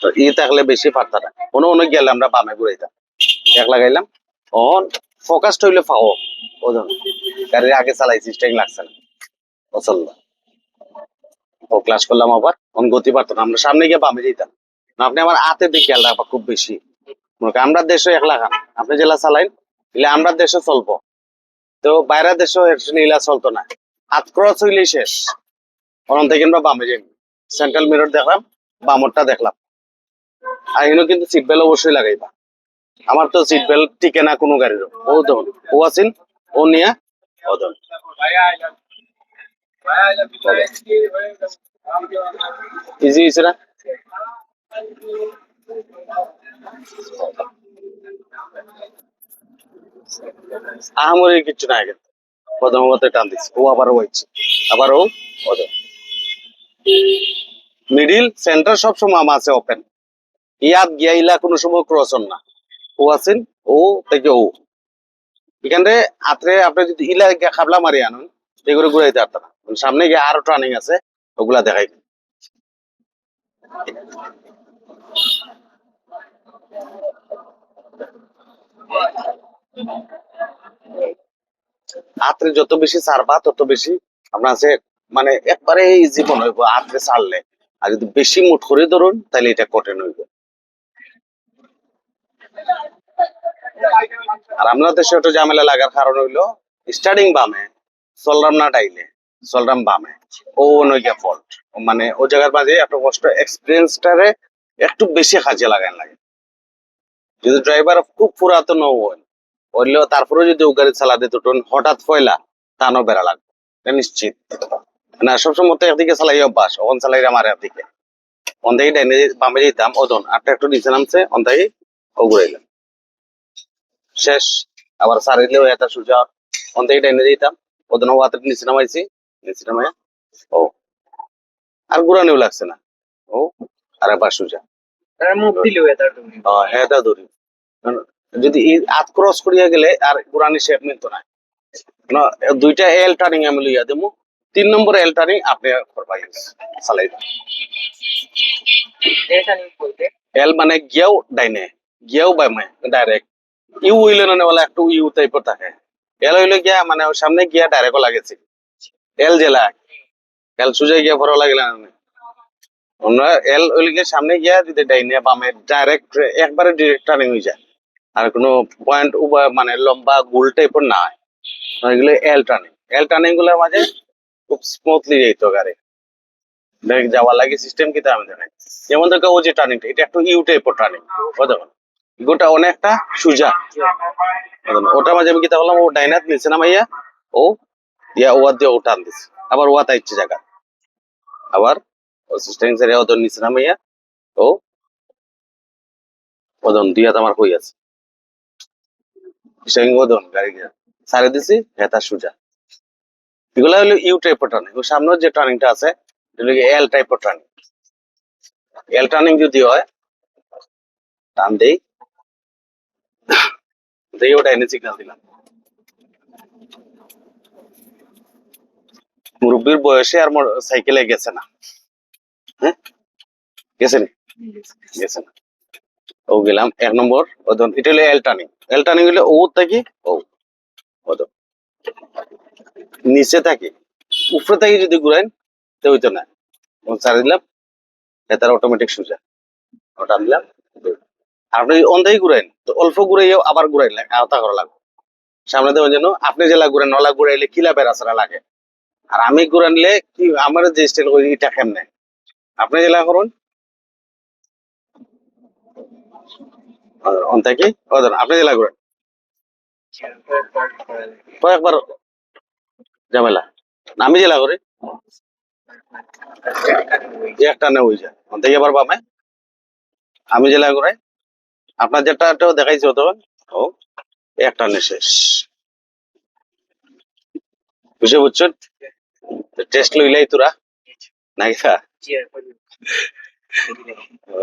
তো ই থাকলে বেশি পারতা না। কোনো অনেক গেলে আমরা বামে ঘুরাইতাম এক লাগাইলাম অন ফোকাসড হইলে গাড়ির আগে চালাইছি লাগছে না। ও ক্লাস করলাম আবার। অন গতি পারতো না। আমরা সামনে গিয়ে বামে যেতাম আপনি আমার হাতে খেয়াল রাখবা, খুব বেশি। আমরা দেশে এক লাগান আপনি জেলা চালাইন ইলে আমরা দেশে চলবো। তো বাইরের actually ইলা চলতো না। হাত ক্রস হইলেই শেষ। অনন্ত থেকে আমরা বামে যাই সেন্ট্রাল মিরর দেখলাম, বামরটা দেখলাম। আর কিন্তু সিট বেল্ট অবশ্যই লাগাইবা। আমার তো সিট বেল্ট টিকে না কোনো গাড়ির ও ধরুন ও আছেন, ও নিয়ে, ও ধরুন ইজি হয়েছে না? আহামরি না কিন্তু প্রথম মতো টান দিচ্ছে ও আবারও হচ্ছে আবারও ও মিডিল সেন্টার সবসময় আমার আছে ওপেন ইয়াদ গিয়া ইলা কোনো সময় ক্রসন না। ও আছেন, ও থেকে ও। এখানে আত্রে আপনি যদি ইলা খাবলা মারি আনুন এগুলো ঘুরাইতে পারতেন সামনে গিয়ে আরও টার্নিং আছে, ওগুলা দেখাই আত্রে যত বেশি ছাড়বা তত বেশি আপনার আছে মানে একবারে জীবন হইব, আত্রে ছাড়লে আর যদি বেশি মুঠ করে ধরুন, তাহলে এটা কঠিন হইব। আর আমরা দেশে একটু ঝামেলা লাগার কারণ হইল স্টার্টিং বামে, চলরাম না ডাইলে, চলরাম বামে। ও নইগা ফল্ট মানে ও জায়গার মাঝে একটা কষ্ট এক্সপিরিয়েন্সটারে একটু বেশি কাজে লাগান লাগে। যদি ড্রাইভার খুব পুরাতন হয়, হইলেও তারপরে যদি ও গাড়ি চালা দিত হঠাৎ ফয়লা তানো বেড়া লাগবে। নিশ্চিত। না, সবসময় তো একদিকে চালাই অভ্যাস ওখান চালাই আমার একদিকে। অন থেকে ডাইনে বামে যেতাম ওদন আটটা একটু নিচে নামছে, অন থেকে ও শেষ। আবার সারিলেও এটা সোজা অন থেকে ডাইনে যেতাম ওদন ও হাতের নিচে নামাইছি। নিচে নামাই ও। আর ঘুরানিও লাগছে না। ও আর একবার সোজা হ্যাঁ ধরি যদি হাত ক্রস করিয়া গেলে আর ঘুরানি শেপ মিলতো না। দুইটা এল টার্নিং আমি লইয়া দেবো তিন নম্বর এল টার্নিং আপনি করবা ইউজ চালাইবা এটা নিয়ে বলতে? এল মানে গিয়াও ডাইনে। গিয়াও বামে ডাইরেক্ট ইউ হইলে না বলে একটু ইউ টাইপের থাকে। এল হইলে গিয়া মানে সামনে গিয়া ডাইরেক্ট লাগেছে। এল জেলা এল সুজাই গিয়া ভরা লাগিলা না এল হইলে গিয়া সামনে গিয়া যদি ডাইনে বামে ডাইরেক্ট একবারে ডিরেক্ট টার্নিং হয়ে যায়। আর কোনো পয়েন্ট মানে লম্বা গোল টাইপের না হয় এগুলো এল টার্নিং এল টার্নিংগুলোর মাঝে খুব স্মুথলি যাইতো গাড়ি। যাওয়ার লাগে সিস্টেম কি আমি জানাই যেমন দেখো ও যে টার্নিংটা এটা একটু ইউ টাইপের টার্নিং দেখো গোটা অনেকটা সুজা। ওটা মাঝে আমি কি বললাম? ও ডাইনাত নিচে নামাইয়া ও ইয়া ওয়ার দিয়ে ও টান দিছে। আবার ওয়া তাইচ্ছে জায়গা আবার ও সিস্টেম সেরে ওদের নিচে নামাইয়া ও ওদন দিয়া আমার হই আছে। সিস্টেম ওদন গাড়ি গিয়া সারে দিছি হেতা সুজা। এগুলা হলো ইউ টাইপের টার্নিং ও সামনের যে টার্নিংটা আছে এল টাইপের টার্নিং এল টার্নিং যদি হয়, টান দেই। এনে দিলাম মুরব্বীর বয়সে আর সাইকেলে গেছে না হ্যাঁ গেছে? গেছে না ও গেলাম এক নম্বর ও ধরুন এটা হলো এল টার্নিং এল টার্নিং হলে ও থাকি ও ও ধরুন। নিচে থাকি উপরে থাকি যদি ঘুরাইন তো হইতো না ছাড়ে দিলাম তার অটোমেটিক সুজা ওটা দিলাম আপনি অন্ধাই ঘুরাইন অল্প ঘুরাইও আবার ঘুরাইলে আওতা করা লাগবে। সামনে দেওয়ার জন্য আপনি জেলা ঘুরেন নলা ঘুরাইলে কিলা বেড়াছাড়া লাগে? আর আমি ঘুরানলে কি, আমার যে স্টাইল করি এটা কেমনে? আপনি জেলা করুন অন্তা কি? আপনি জেলা ঘুরেন। কয়েকবার ঝামেলা? আমি জেলা করি একটা নে হয়ে যায় কি আবার বামে? আমি জেলা ঘুরাই। আপনার যেটা দেখাইছি তখন ও, একটা শেষ। বুঝে বুঝছেন টেস্ট লইলাই তোরা। নাকি খা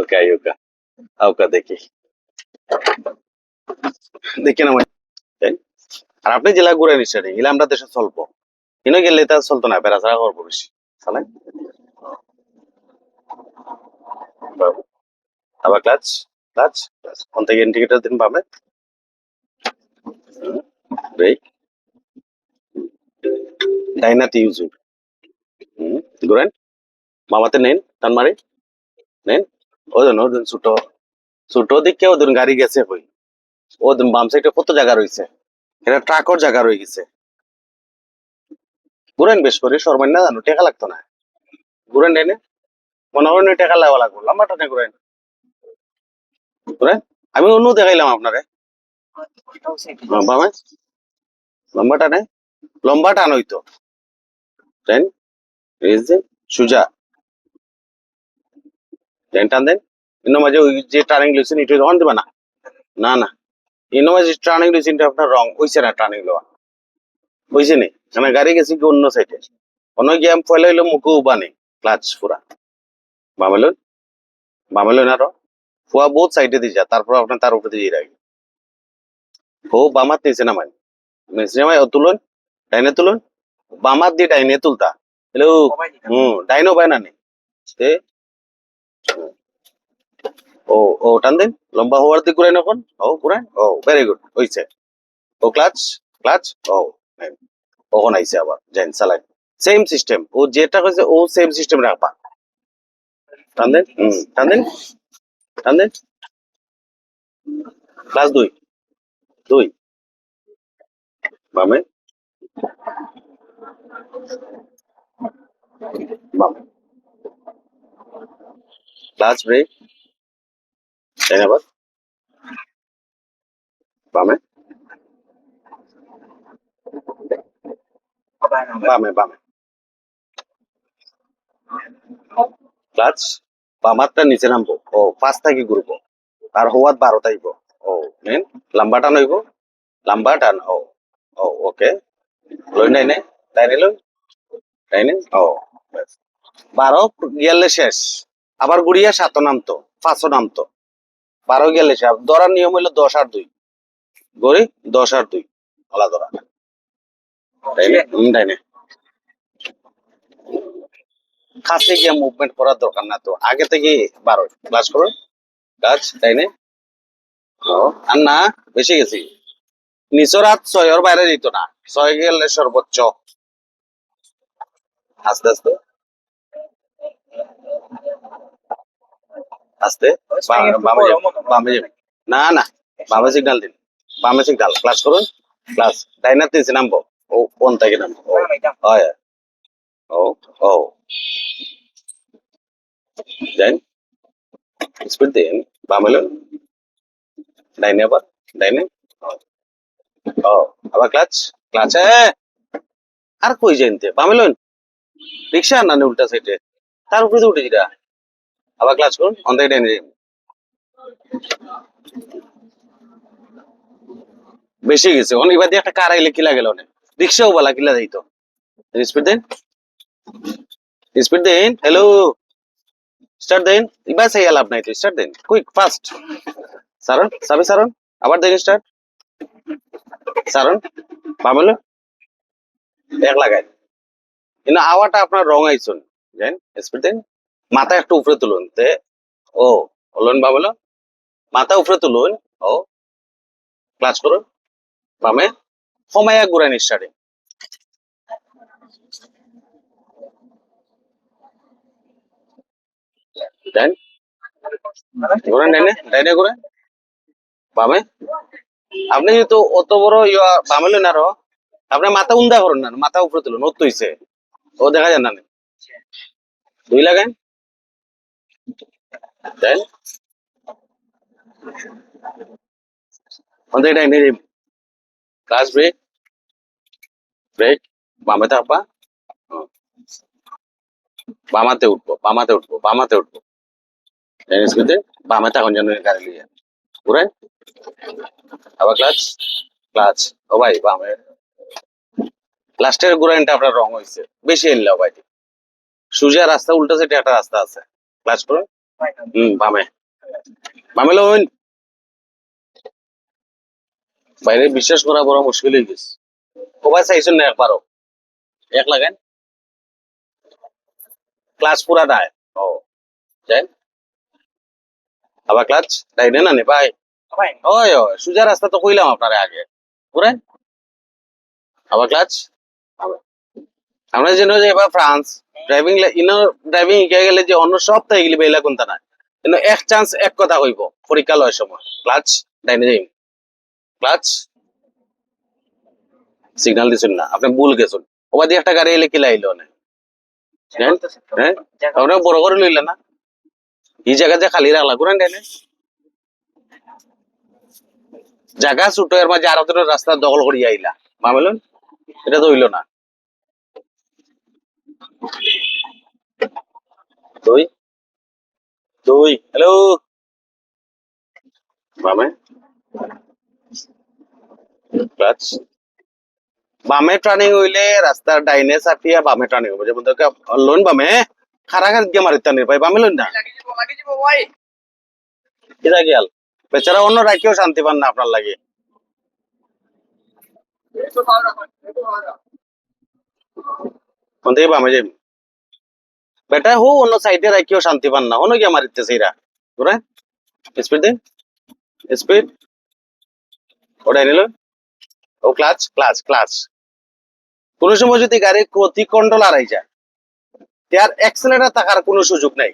ওকে ওকা। ওকা দেখি। দেখি না আর আপনি জেলা ঘুরে নিশ্চয় গেলে আমরা দেশে চলবো। কিনে গেলে তা চলতো না বেড়া ছাড়া করব বেশি। চলে? আবার ক্লাচ ক্লাচ কোন থেকে ইন্ডিকেটর দিন বামে ব্রেক ডাইনাতে ইউজ ঘুরেন মামাতে নেন টান মারি নেন ওজন ওজন ছোট ছোট দিকে ওজন গাড়ি গেছে কই ওজন বাম সাইডে কত জায়গা রয়েছে এটা ট্রাকর জায়গা রয়ে গেছে ঘুরেন বেশ করে সরবেন না জানো টেকা লাগতো না ঘুরেন ডাইনে মনে ওই টেকা লাগা লাগবো লম্বা টানে ঘুরেন ঘুরেন আমি অন্য দেখাইলাম আপনারে। সুজা। টান দেন। ইনো মাঝে ওই যে টার্নিং এটা না? না না। ইনো মাঝে টার্নিং লিসেনটা আপনার রং। না টার্নিং লওয়া? হইছে নি? মানে গাড়ি গেছে কি অন্য সাইডে অন্য গিয়ে ফেলে হইল মুখে উবা নেই। ক্লাচ পুরা। বামেলুন? বামেলুন আরও? ফুয়া বহুত সাইডে দিয়ে যা, তারপর আপনার তার উপরে দিয়ে রাখি ও বামাত নিচে নামাই নিচে নামাই ও তুলুন, ডাইনে তুলুন। বামাত দিয়ে ডাইনে তুলতা। হ্যালো, হুম, ডাইনো বাই না নি ও ও টান দিন, লম্বা হওয়ার দিক ঘুরাই এখন ও, ঘুরাই, ও ভেরি গুড হইছে। ও ক্লাচ ক্লাচ ও। কখন আইছে আবার, জাইন, চালাই। সেম সিস্টেম ও যেটা কইছে, ও সেম সিস্টেম রাখবা। টান দেন, হুম, টান দেন। টান ক্লাস দুই। দুই। বামে? বামে। ক্লাস ব্রেক আবার বামে? বামে বামে। ক্লাচ বামারটা নিচে নামবো। ও পাঁচ থাকি ঘুরবো আর হওয়াত বারো তাইব ও মেন লম্বা টান হইব লম্বা টান ও ও ওকে লই নাই নে? তাই লই তাই নে? ও। বারো গেলে শেষ। আবার গুড়িয়া সাতও নামতো পাঁচও নামতো বারো গেলে শেষ। ধরার নিয়ম হইল দশ আর দুই। গড়ি দশ আর দুই। ওলা ধরা তাই না? তাই না? কাছে গিয়ে মুভমেন্ট করার দরকার না। তো আগে থেকে বারো ক্লাস করুন কাজ তাই না? আর না বেশি গেছি। নিচর হাত ছয়ের বাইরে দিত না। ছয় গেলে সর্বোচ্চ। আস্তে আস্তে। আস্তে বামে বামে না না বামে সিগন্যাল দিন। বামে সিগন্যাল ক্লাস করুন। ক্লাস ডাইনার তিনছে নামবো। ও কোন থেকে নামবো? ও হয় ও ও দেন স্পিড দিন বামেলো ডাইনে আবার ডাইনে ও আবার ক্লাচ ক্লাচে আর কই জানতে বামেলুন রিক্সা না উল্টা সাইডে তার উপরে তো উঠে যেটা আবার ক্লাচ করুন অন থেকে ডাইনে। বেশি গেছে অন দিয়ে একটা কার আইলে কিলা গেল অনেক রিক্সাও বলা কিলা যাইতো স্পিড দেন স্পিড দেন হ্যালো স্টার্ট দেন এবার সেই লাভ নাই তো স্টার্ট দেন কুইক ফাস্ট সারন সাবে সারন আবার দেন স্টার্ট সারন বামেলো এক লাগাই কিন্তু আওয়াটা আপনার রং আইসুন জানেন স্পিড দেন মাথা একটু উপরে তুলুন তে ও হলুন বামেলো মাথা উপরে তুলুন ও ক্লাচ করুন বামে সময় এক ঘুরেন স্টার্টিং দেন। ঘুরেন ডাইনে ডাইনে ঘুরেন। বামে। আপনি যেহেতু অত বড় ইয়া বামে লইন আরও, আপনি মাথা উন্দা করুন না, মাথা উপরে তুলুন, অত হইছে। ও দেখা যায় না। দুই লাগান। দেন। অন্তে ডাইনে ক্লাস ব্রেক ব্রেক বামে থাকবা। বামাতে উঠবো বামাতে উঠবো বামাতে উঠবো। বামে থাকুন যেন গাড়ি লিয়ে। ঘুরেন আবার ক্লাচ ক্লাচ ও ভাই, বামে। লাস্টের আপনার রং হয়েছে বেশি এনলো ভাই। সুজা রাস্তা, উল্টা একটা রাস্তা আছে। ক্লাচ করুন হুম, বামে। বামে বাইরে বিশ্বাস করা বড় মুশকিল হয়ে গেছে। ও ভাই, চাইছেন না একবারও? এক লাগান ক্লাস পুরা দেয়। ও। যাই। আবার ক্লাচ? ডাইনে না নে ভাই। ভাই। ওই ওই সোজা রাস্তা তো কইলাম আপনারে আগে। ঘুরেন আবার ক্লাচ? আমরা যেন যে এবার ফ্রান্স। ড্রাইভিং ইনো ড্রাইভিং শিখে গেলে যে অন্য বেলা কোনটা না কিন্তু এক চান্স এক কথা কইব পরীক্ষা লয় সময়। ক্লাচ ডাইনে যাইম। ক্লাচ। সিগন্যাল দিছেন না আপনি ভুল গেছেন। ওবা দিয়ে একটা গাড়ি এলে কিলা আইলো না। হ্যাঁ? হ্যাঁ আপনার বড় করে লইলে না। এই জায়গা যে খালি রাখলা ঘুরেন ডাইনে জায়গা ছুটো এর দখল করিয়া আইলা। এটা তো হইল না। দুই? দুই, হ্যালো? বামে? ক্লাচ? বামে টার্নিং হইলে রাস্তার ডাইনে চাপিয়া বামে টার্নিং হইব। যেমন লোন বামে। মারিতে বেচারা অন্য রাখিও শান্তি পান না আপনার লাগে। কোন থেকে বামে যাইম বেটা, হো, অন্য সাইডে রাখিও শান্তি পান না। অন্য গিয়ে ক্লাচ ক্লাচ ক্লাচ কোন সময় যদি গাড়ি গতি কন্ট্রোল হারাই যায় তার অ্যাক্সেলেটার থাকার কোনো সুযোগ নাই।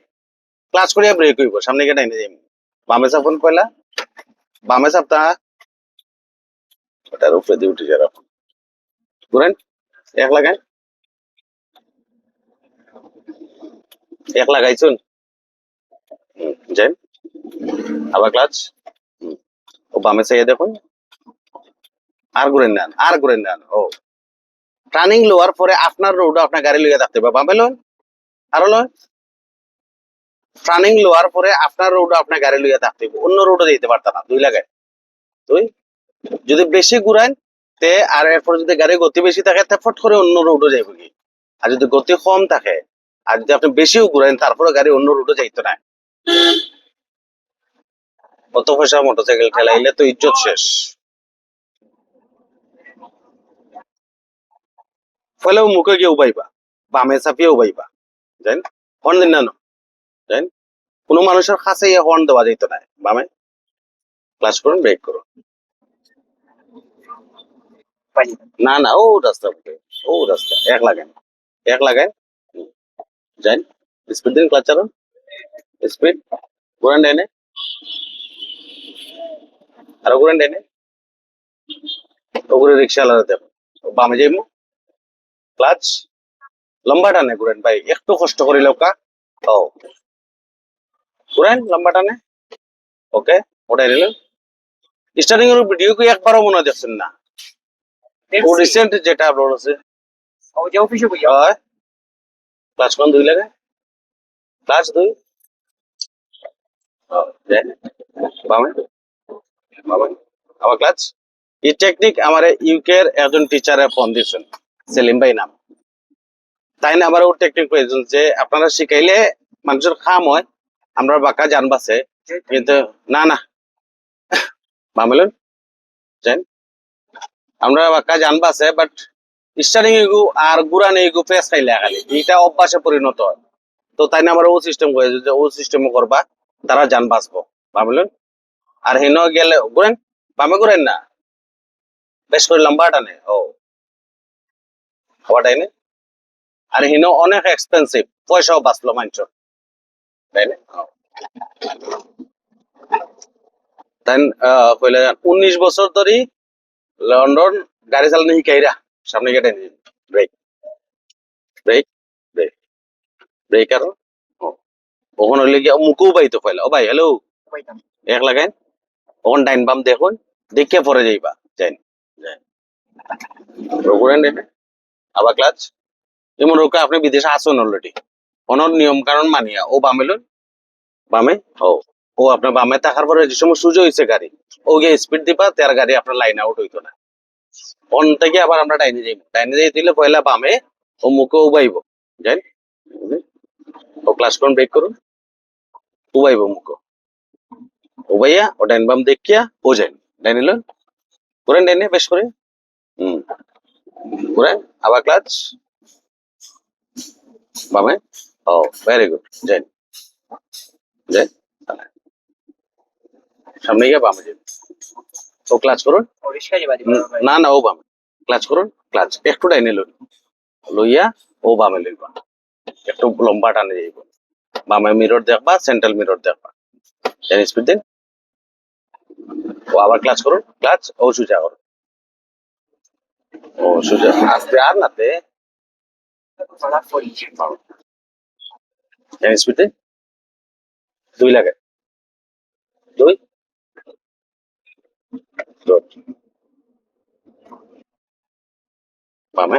ক্লাচ করিয়া ব্রেক হইব, সামনে গিয়ে ডাইনে যাইম বামে চাপুন পয়লা বামে চাপতা ওটার উপরে দিয়ে উঠে যারা ঘুরেন, এক লাগায় এক লাগাইছুন? যাই আবার ক্লাচ ও বামে চাইয়ে দেখুন। আর ঘুরেন নেন আর ঘুরেন নেন ও। টার্নিং লোয়ার পরে আপনার রোড আপনার গাড়ি লইয়া থাকতে হবে। বামে লোন আরও লোন টার্নিং লোয়ার পরে আপনার রোড আপনার গাড়ি লইয়া থাকতে হবে অন্য রোডে যেতে পারতাম না, দুই লাগায়। দুই? যদি বেশি ঘুরান তে আর এরপর যদি গাড়ি গতি বেশি থাকে, তে ফট করে অন্য রোডে যাইব কি? আর যদি গতি কম থাকে, আর যদি আপনি বেশিও ঘুরেন তারপরে গাড়ি অন্য রুটে যাইতো না। কত পয়সা মোটরসাইকেল ঠেলাইলে তো ইজ্জত শেষ। ফলেও মুখে গিয়ে উবাইবা, বামে চাপিয়ে উবাইবা। জান? হর্ন দিন না জান? কোনো মানুষের কাছে হর্ন দেওয়া যাইতো না। বামে। ক্লাস করুন, ব্রেক করুন। না না, ও রাস্তা ও রাস্তা, এক লাগান। এক লাগান। যান স্পিড দিন ক্লাচ চালান। স্পিড। ঘুরান ডাইনে। আরও ঘুরান ডাইনে। ওগুলো রিক্সা ও বামে যাইমু ক্লাচ লম্বা টানে ঘুরেন ভাই একটু কষ্ট করি লোকা ও। ঘুরেন লম্বা টানে ওকে ওটাই নিলেন। স্টার্টিং এর ভিডিও কি একবারও মনে দেখছেন না। ও রিসেন্ট যেটা আপলোড হচ্ছে। ও যে অফিসে কই হয় ক্লাচ কোন দুই লাগে। ক্লাচ দুই। বামে। বামে। আবার ক্লাচ এই টেকনিক আমার ইউকে এর একজন টিচারে ফোন দিয়েছেন। সেলিম ভাই নাম। তাই না আবার ও টেকনিক প্রয়োজন যে আপনারা শিখাইলে মানুষের খাম হয়, আমরা বাঁকা জান বাসে। কিন্তু না না। বামেলুন জান আমরা বাঁকা জান বাসে বাট স্টার্টিং এগু আর গুড়ানে এগু ফেস খাইলে খালি। এটা অভ্যাসে পরিণত হয়। তো তাই না আবার ও সিস্টেম করে যে ও সিস্টেম করবা, তারা যান বাঁচবো। ভাবলেন আর হেন গেলে, ঘুরেন, বামে ঘুরেন না। বেশ করে লম্বা টানে, ও। খাওয়াটাই না। আর হিনো অনেক এক্সপেন্সিভ পয়সাও বাঁচলো মাঞ্চ তাই না? কইলে উনিশ বছর ধরে লন্ডন গাড়ি চালানো শিখাইরা সামনে গেটে ব্রেক ব্রেক ব্রেক ব্রেক আর। ওখানে হইলে গিয়ে মুখও বাইতো ফেলে ও ভাই হ্যালো এক লাগাইন। ওখান ডাইন বাম দেখুন দেখে পরে যাইবা। রঘুরেন দেখে। আবার ক্লাচ যেমন রোকে আপনি বিদেশে আসুন অলরেডি অনর নিয়ম কারণ মানিয়া, ও বামেলুন বামে? ও। ও আপনার বামে থাকার পরে যে সময় সুযোগ হয়েছে গাড়ি ও গিয়ে স্পিড দিবা, তার গাড়ি আপনার লাইন আউট হইতো না। অন থেকে আবার আমরা ডাইনে যাইব ডাইনে যাই দিলে পয়লা বামে ও মুখে উবাইব যাই ও ক্লাস কোন ব্রেক করুন, উবাইব মুখে। উবাইয়া ও ডাইন বাম দেখিয়া ও যাই ডাইনে লন করেন ডাইনে, বেশ করে। হুম। করেন আবার ক্লাচ বামে ও ভেরি গুড যাই যাই সামনে গিয়ে বামে যাবে ও ক্লাচ করুন? না না ও বামে। ক্লাচ করুন? ক্লাচ একটু ডাইনে লই। লইয়া ও বামে লইবা। একটু লম্বা টানে যাইব। বামে মিরর দেখবা সেন্ট্রাল মিরর দেখবা। জানি স্পিড দিন। ও আবার ক্লাচ করুন? ক্লাচ ও সুজা করুন ও সুজা। আস্তে আর নাতে জানি স্পিড দুই লাগে। দুই? Good. বামে?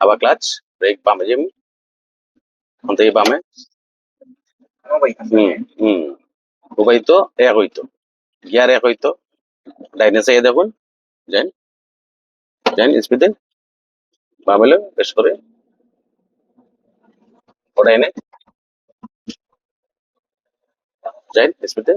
আবার ক্লাচ ব্রেক বামে যাবি ওখান থেকে বামে? হুম হুম। উবাই তো এক হইতো। গিয়ার এক হইতো। ডাইনে সাইডে দেখুন। যাইন স্পিড দিন বামে লো বেশ করে। ওটা এনে। যাইন স্পিড